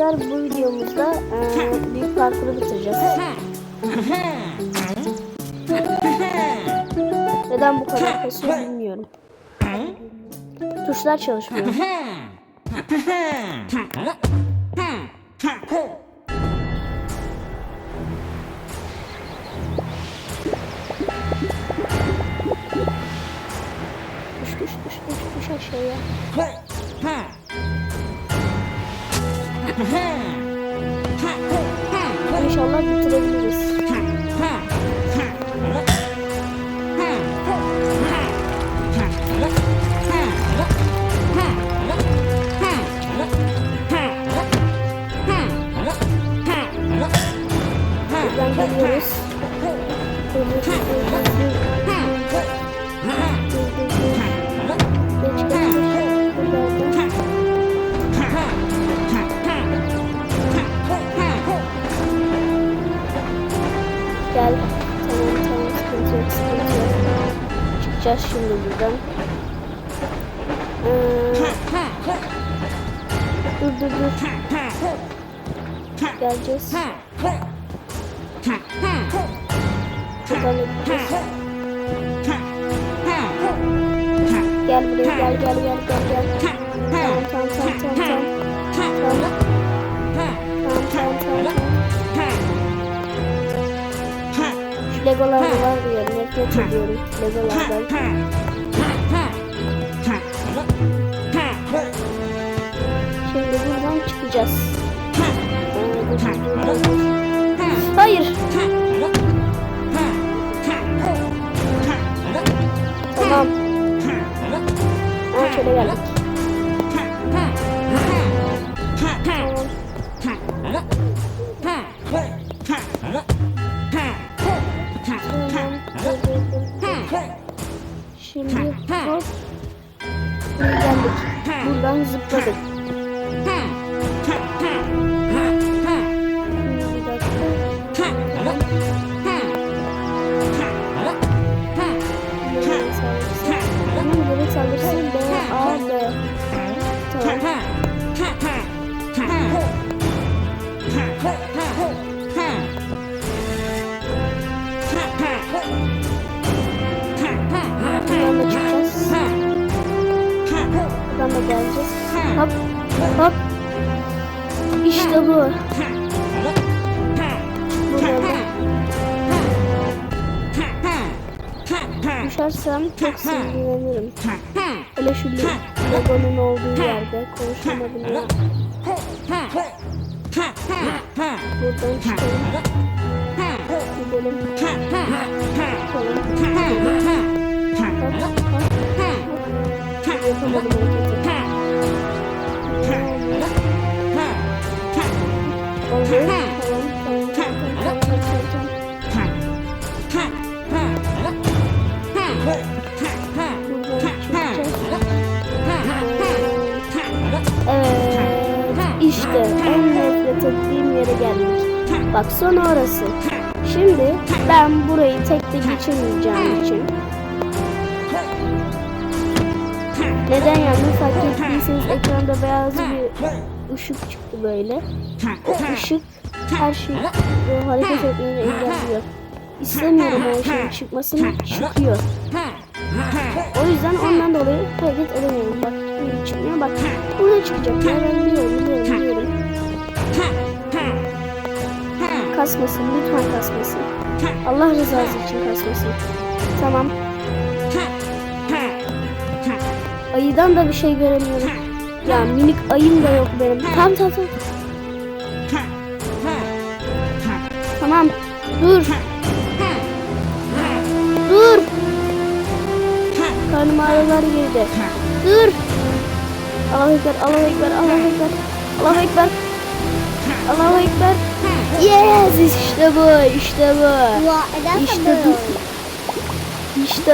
arkadaşlar bu videomuzda e, büyük parkuru bitireceğiz. Neden bu kadar kasıyor bilmiyorum. Tuşlar çalışmıyor. Düş düş düş düş düş aşağıya. İnşallah bitirebiliriz. Buradan geliyoruz. Çıkacağız şimdi buradan. Ee, dur dur dur. Geleceğiz. Buradan da gideceğiz. Gel buraya gel gel gel gel gel. Legolar var ya nefret ediyorum legolardan. Şimdi buradan çıkacağız. Ee. Hayır. Tamam. Ha şöyle geldik. Şimdi geldik. Buradan zıpladık. Bir dakika. İşte bu. Düşersem çok sinirlenirim. Hele şu Lego'nun olduğu yerde konuşamadım ya. Buradan çıkalım. Gidelim. Yapamadım hareketi. İşte en nefret ettiğim yere geldik. Bak son orası. Şimdi ben burayı tekte geçemeyeceğim için neden yani fark ettiyseniz ekranda beyaz bir ışık çıktı böyle. O ışık her şeyi o hareket etmeni engelliyor. İstemiyorum o şeyin çıkmasını çıkıyor. O yüzden ondan dolayı hareket edemiyorum. Bak şimdi çıkmıyor. Bak. Burada çıkacak. Ben biliyorum biliyorum biliyorum. Kasmasın lütfen kasmasın. Allah rızası için kasmasın. Tamam. Ayıdan da bir şey göremiyorum. Ya minik ayım da yok benim. Tamam tamam tamam. Tamam. Dur. Dur. Karnım ağrılar girdi. Dur. Allahu Ekber, Allahu Ekber, Allahu Ekber. Allahu Ekber. Allahu Ekber. Yes, işte bu, işte bu. İşte bu. İşte